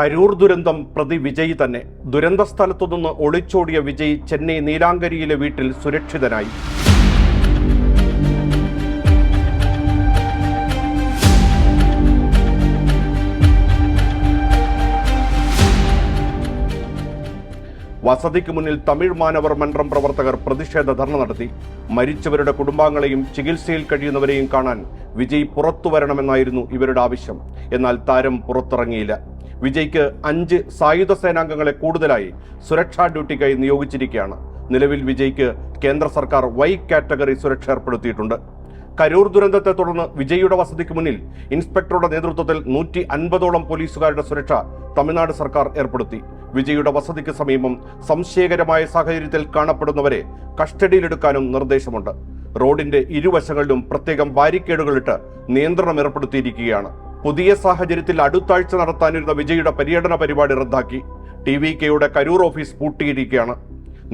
കരൂർ ദുരന്തം പ്രതി വിജയ് തന്നെ. ദുരന്ത സ്ഥലത്തു നിന്ന് ഒളിച്ചോടിയ വിജയ് ചെന്നൈ നീലാങ്കരിയിലെ വീട്ടിൽ സുരക്ഷിതനായി. വസതിക്ക് മുന്നിൽ തമിഴ് മാനവർ മന്ത്രം പ്രവർത്തകർ പ്രതിഷേധ ധർണ നടത്തി. മരിച്ചവരുടെ കുടുംബാംഗങ്ങളെയും ചികിത്സയിൽ കഴിയുന്നവരെയും കാണാൻ വിജയ് പുറത്തു വരണമെന്നായിരുന്നു ഇവരുടെ ആവശ്യം. എന്നാൽ താരം പുറത്തിറങ്ങിയില്ല. വിജയ്ക്ക് അഞ്ച് സായുധ സേനാംഗങ്ങളെ കൂടുതലായി സുരക്ഷാ ഡ്യൂട്ടിക്കായി നിയോഗിച്ചിരിക്കുകയാണ്. നിലവിൽ വിജയ്ക്ക് കേന്ദ്ര സർക്കാർ വൈ കാറ്റഗറി സുരക്ഷ ഏർപ്പെടുത്തിയിട്ടുണ്ട്. കരൂർ ദുരന്തത്തെ തുടർന്ന് വിജയ്യുടെ വസതിക്ക് മുന്നിൽ ഇൻസ്പെക്ടറുടെ നേതൃത്വത്തിൽ നൂറ്റി അൻപതോളം പോലീസുകാരുടെ സുരക്ഷ തമിഴ്നാട് സർക്കാർ ഏർപ്പെടുത്തി. വിജയ്യുടെ വസതിക്ക് സമീപം സംശയകരമായ സാഹചര്യത്തിൽ കാണപ്പെടുന്നവരെ കസ്റ്റഡിയിലെടുക്കാനും നിർദ്ദേശമുണ്ട്. റോഡിന്റെ ഇരുവശങ്ങളിലും പ്രത്യേകം ബാരിക്കേഡുകളിട്ട് നിയന്ത്രണം ഏർപ്പെടുത്തിയിരിക്കുകയാണ്. പുതിയ സാഹചര്യത്തിൽ അടുത്താഴ്ച നടത്താനിരുന്ന വിജയുടെ പര്യടന പരിപാടി റദ്ദാക്കി. ടി വി കെയുടെ കരൂർ ഓഫീസ് പൂട്ടിയിരിക്കുകയാണ്.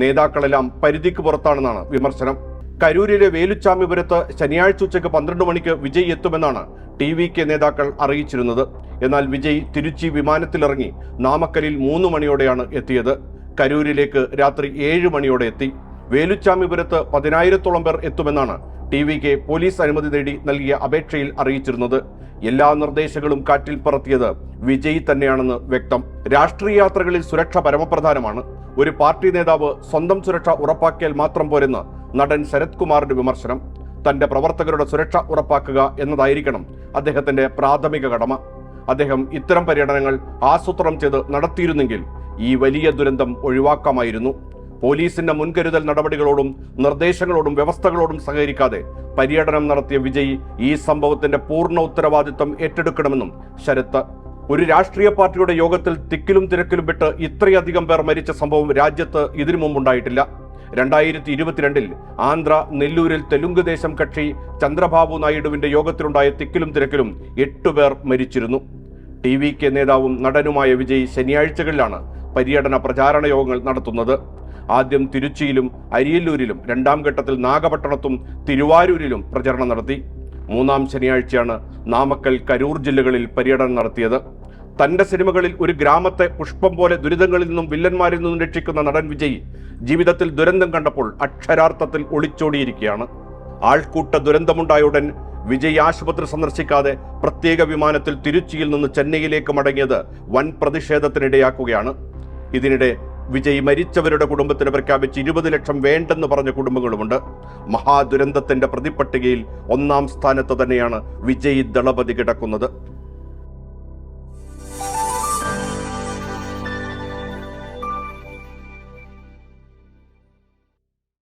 നേതാക്കളെല്ലാം പരിധിക്ക് പുറത്താണെന്നാണ് വിമർശനം. കരൂരിലെ വേലുച്ചാമിപുരത്ത് ശനിയാഴ്ച ഉച്ചയ്ക്ക് പന്ത്രണ്ട് മണിക്ക് വിജയ് എത്തുമെന്നാണ് ടി വി കെ നേതാക്കൾ അറിയിച്ചിരുന്നത്. എന്നാൽ വിജയ് തിരുച്ചി വിമാനത്തിലിറങ്ങി നാമക്കലിൽ മൂന്ന് മണിയോടെയാണ് എത്തിയത്. കരൂരിലേക്ക് രാത്രി ഏഴ് മണിയോടെ എത്തി. വേലുച്ചാമിപുരത്ത് പതിനായിരത്തോളം പേർ എത്തുമെന്നാണ് ടി വി കെ പോലീസ് അനുമതി നേടി നൽകിയ അപേക്ഷയിൽ അറിയിച്ചിരുന്നത്. എല്ലാ നിർദ്ദേശങ്ങളും കാറ്റിൽ പറത്തിയത് വിജയ് തന്നെയാണെന്ന് വ്യക്തം. രാഷ്ട്രീയ യാത്രകളിൽ സുരക്ഷ പരമപ്രധാനമാണ്. ഒരു പാർട്ടി നേതാവ് സ്വന്തം സുരക്ഷ ഉറപ്പാക്കിയാൽ മാത്രം പോരെന്ന് നടൻ ശരത് കുമാറിന്റെ വിമർശനം. തന്റെ പ്രവർത്തകരുടെ സുരക്ഷ ഉറപ്പാക്കുക എന്നതായിരിക്കണം അദ്ദേഹത്തിന്റെ പ്രാഥമിക കടമ. അദ്ദേഹം ഇത്തരം പര്യടനങ്ങൾ ആസൂത്രണം ചെയ്ത് നടത്തിയിരുന്നെങ്കിൽ ഈ വലിയ ദുരന്തം ഒഴിവാക്കാമായിരുന്നു. പോലീസിന്റെ മുൻകരുതൽ നടപടികളോടും നിർദ്ദേശങ്ങളോടും വ്യവസ്ഥകളോടും സഹകരിക്കാതെ പര്യടനം നടത്തിയ വിജയ് ഈ സംഭവത്തിന്റെ പൂർണ ഉത്തരവാദിത്വം ഏറ്റെടുക്കണമെന്നും ശരത്. ഒരു രാഷ്ട്രീയ പാർട്ടിയുടെ യോഗത്തിൽ തിക്കിലും തിരക്കിലും വിട്ട് ഇത്രയധികം പേർ മരിച്ച സംഭവം രാജ്യത്ത് ഇതിനു മുമ്പുണ്ടായിട്ടില്ല. രണ്ടായിരത്തി ഇരുപത്തിരണ്ടിൽ ആന്ധ്ര നെല്ലൂരിൽ തെലുങ്ക് ദേശം കക്ഷി ചന്ദ്രബാബു നായിഡുവിന്റെ യോഗത്തിലുണ്ടായ തിക്കിലും തിരക്കിലും എട്ടുപേർ മരിച്ചിരുന്നു. ടി വി കെ നേതാവും നടനുമായ വിജയ് ശനിയാഴ്ചകളിലാണ് പര്യടന പ്രചാരണ യോഗങ്ങൾ നടത്തുന്നത്. ആദ്യം തിരുച്ചിയിലും അരിയല്ലൂരിലും രണ്ടാം ഘട്ടത്തിൽ നാഗപട്ടണത്തും തിരുവാരൂരിലും പ്രചരണം നടത്തി. മൂന്നാം ശനിയാഴ്ചയാണ് നാമക്കൽ കരൂർ ജില്ലകളിൽ പര്യടനം നടത്തിയത്. തന്റെ സിനിമകളിൽ ഒരു ഗ്രാമത്തെ പുഷ്പം പോലെ ദുരിതങ്ങളിൽ നിന്നും വില്ലന്മാരിൽ നിന്നും രക്ഷിക്കുന്ന നടൻ വിജയ് ജീവിതത്തിൽ ദുരന്തം കണ്ടപ്പോൾ അക്ഷരാർത്ഥത്തിൽ ഒളിച്ചോടിയിരിക്കുകയാണ്. ആൾക്കൂട്ട ദുരന്തമുണ്ടായ ഉടൻ വിജയ് ആശുപത്രി സന്ദർശിക്കാതെ പ്രത്യേക വിമാനത്തിൽ തിരുച്ചിയിൽ നിന്ന് ചെന്നൈയിലേക്ക് മടങ്ങിയത് വൻ പ്രതിഷേധത്തിനിടയാക്കുകയാണ്. ഇതിനിടെ വിജയ് മരിച്ചവരുടെ കുടുംബത്തിന് പ്രഖ്യാപിച്ച് ഇരുപത് ലക്ഷം വേണ്ടെന്ന് പറഞ്ഞ കുടുംബങ്ങളുമുണ്ട്. മഹാദുരന്തത്തിന്റെ പ്രതിപട്ടികയിൽ ഒന്നാം സ്ഥാനത്ത് തന്നെയാണ് വിജയ് ദളപതി കിടക്കുന്നത്.